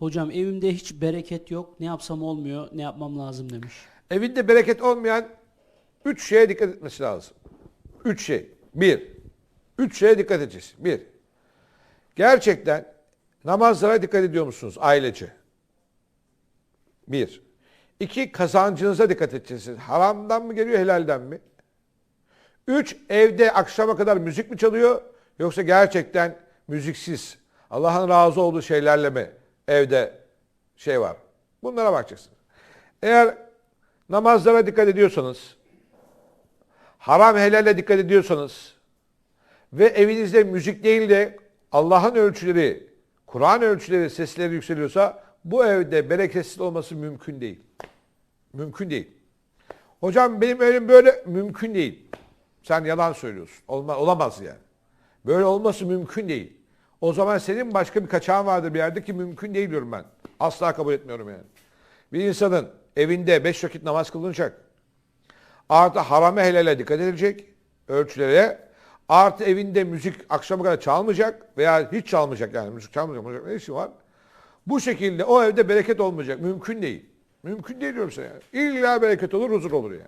Hocam evimde hiç bereket yok. Ne yapsam olmuyor. Ne yapmam lazım demiş. Evinde bereket olmayan üç şeye dikkat etmesi lazım. Üç şey. Bir. Üç şeye dikkat edeceğiz. Bir. Gerçekten namazlara dikkat ediyor musunuz ailece? Bir. İki, kazancınıza dikkat edeceksiniz. Haramdan mı geliyor, helalden mi? Üç, evde akşama kadar müzik mi çalıyor? Yoksa gerçekten müziksiz, Allah'ın razı olduğu şeylerle mi evde şey var? Bunlara bakacaksınız. Eğer namazlara dikkat ediyorsanız, haram helale dikkat ediyorsanız ve evinizde müzik değil de Allah'ın ölçüleri, Kur'an ölçüleri, sesleri yükseliyorsa bu evde bereketsiz olması mümkün değil. Mümkün değil. Hocam benim evim böyle mümkün değil. Sen yalan söylüyorsun. Olma, olamaz yani. Böyle olması mümkün değil. O zaman senin başka bir kaçağın vardır bir yerde ki mümkün değil diyorum ben. Asla kabul etmiyorum yani. Bir insanın evinde beş vakit namaz kılınacak. Artı harame helale dikkat edilecek. Ölçülere. Artı evinde müzik akşama kadar çalmayacak veya hiç çalmayacak yani müzik çalmayacak. çalmayacak. Ne işi var? Bu şekilde o evde bereket olmayacak. Mümkün değil. Mümkün değil diyorum sana yani. İlla bereket olur, huzur olur yani.